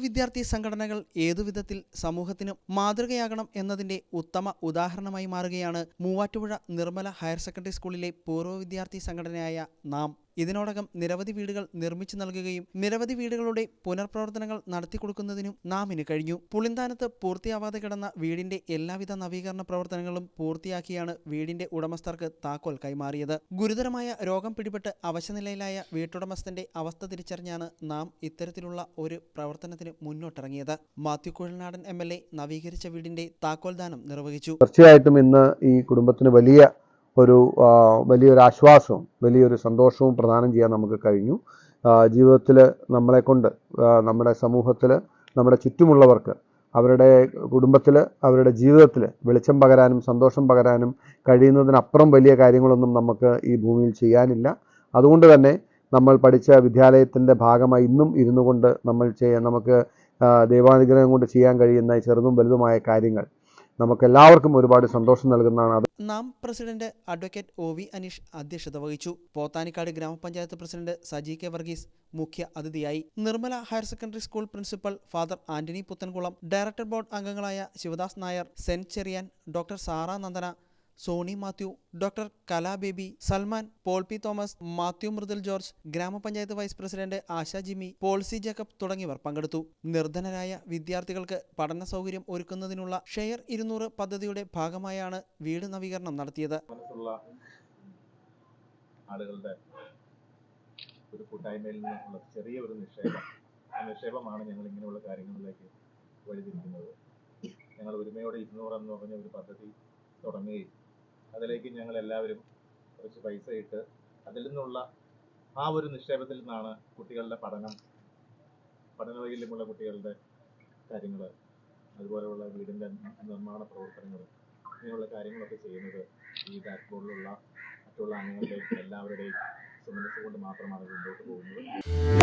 വിദ്യാർത്ഥി സംഘടനകൾ ഏതുവിധത്തിൽ സമൂഹത്തിന് മാതൃകയാകണം എന്നതിന്റെ ഉത്തമ ഉദാഹരണമായി മാറുകയാണ് മൂവാറ്റുപുഴ നിർമ്മല ഹയർ സെക്കൻഡറി സ്കൂളിലെ പൂർവ വിദ്യാർത്ഥി സംഘടനയായ നാം ഇതിനോടകം നിരവധി വീടുകൾ നിർമ്മിച്ചു നൽകുകയും നിരവധി വീടുകളുടെ പുനർപ്രവർത്തനങ്ങൾ നടത്തിക്കൊടുക്കുന്നതിനും നാമിന് കഴിഞ്ഞു. പുളിന്താനത്ത് പൂർത്തിയാവാതെ കിടന്ന വീടിന്റെ എല്ലാവിധ നവീകരണ പ്രവർത്തനങ്ങളും പൂർത്തിയാക്കിയാണ് വീടിന്റെ ഉടമസ്ഥർക്ക് താക്കോൽ കൈമാറിയത്. ഗുരുതരമായ രോഗം പിടിപെട്ട് അവശനിലയിലായ വീട്ടുടമസ്ഥന്റെ അവസ്ഥ തിരിച്ചറിഞ്ഞാണ് നാം ഇത്തരത്തിലുള്ള ഒരു പ്രവർത്തനത്തിന് മുന്നോട്ടിറങ്ങിയത്. Mathew Kuzhalnadan M L A നവീകരിച്ച വീടിന്റെ താക്കോൽദാനം നിർവഹിച്ചു. തീർച്ചയായിട്ടും ഇന്ന് ഈ കുടുംബത്തിന് വലിയ ഒരു വലിയൊരു ആശ്വാസവും വലിയൊരു സന്തോഷവും പ്രദാനം ചെയ്യാൻ നമുക്ക് കഴിഞ്ഞു. ജീവിതത്തിൽ നമ്മളെക്കൊണ്ട് നമ്മുടെ സമൂഹത്തിൽ നമ്മുടെ ചുറ്റുമുള്ളവർക്ക് അവരുടെ കുടുംബത്തിൽ അവരുടെ ജീവിതത്തിൽ വെളിച്ചം പകരാനും സന്തോഷം പകരാനും കഴിയുന്നതിനപ്പുറം വലിയ കാര്യങ്ങളൊന്നും നമുക്ക് ഈ ഭൂമിയിൽ ചെയ്യാനില്ല. അതുകൊണ്ട് തന്നെ നമ്മൾ പഠിച്ച വിദ്യാലയത്തിന്റെ ഭാഗമായി ഇന്നും ഇരുന്നു കൊണ്ട് നമ്മൾ ചെയ്യാൻ നമുക്ക് ദൈവാനുഗ്രഹം കൊണ്ട് ചെയ്യാൻ കഴിയുന്ന ചെറുതും വലുതുമായ കാര്യങ്ങൾ നമുക്ക് എല്ലാവർക്കും ഒരുപാട് സന്തോഷം നൽകുന്നതാണ് അത്. നാം president advocate O V Aneesh അധ്യക്ഷത വഹിച്ചു. പോത്താനിക്കാട് ഗ്രാമപഞ്ചായത്ത് പ്രസിഡന്റ് സജി കെ വർഗീസ് മുഖ്യ അതിഥിയായി. Nirmala higher secondary school principal father Antony Puthenkulam director board അംഗങ്ങളായ Sivadas Nair Sen Cherian doctor Sara Nandana Sony Mathew doctor Kalababy Salman Paul P Thomas Mathew Mridul George ഗ്രാമപഞ്ചായത്ത് vice president Asha Jimi Polsi Jacob തുടങ്ങിയവർ പങ്കെടുത്തു. നിർധനരായ വിദ്യാർത്ഥികൾക്ക് പഠന സൗകര്യം ഒരുക്കുന്നതിനുള്ള ഷെയർ ഇരുന്നൂറ് പദ്ധതിയുടെ ഭാഗമായാണ് വീട് നവീകരണം നടത്തിയത്. ഒരു കൂട്ടായ്മയിൽ നിന്നുള്ള ചെറിയ ഒരു നിക്ഷേപം. ആ നിക്ഷേപമാണ് ഞങ്ങൾ ഇങ്ങനെയുള്ള കാര്യങ്ങളിലേക്ക് വഴിതിരിക്കുന്നത്. ഞങ്ങൾ ഒരുമയോടെ ഇരുന്നൂറ് എന്ന് പറഞ്ഞ ഒരു പദ്ധതി തുടങ്ങുകയും അതിലേക്ക് ഞങ്ങൾ എല്ലാവരും കുറച്ച് പൈസ ഇട്ട് അതിൽ നിന്നുള്ള ആ ഒരു നിക്ഷേപത്തിൽ നിന്നാണ് കുട്ടികളുടെ പഠനം പഠന വൈകല്യമുള്ള കുട്ടികളുടെ കാര്യങ്ങൾ അതുപോലെയുള്ള വീടിന്റെ നിർമ്മാണ പ്രവർത്തനങ്ങൾ ഇങ്ങനെയുള്ള കാര്യങ്ങളൊക്കെ ചെയ്യുന്നത് ഈ ബാക്ക് ബോർഡിലുള്ള മറ്റുള്ള അംഗങ്ങളുടെയും എല്ലാവരുടെയും സുമനസ് കൊണ്ട് മാത്രമാണ് മുമ്പോട്ട് പോകുന്നത്.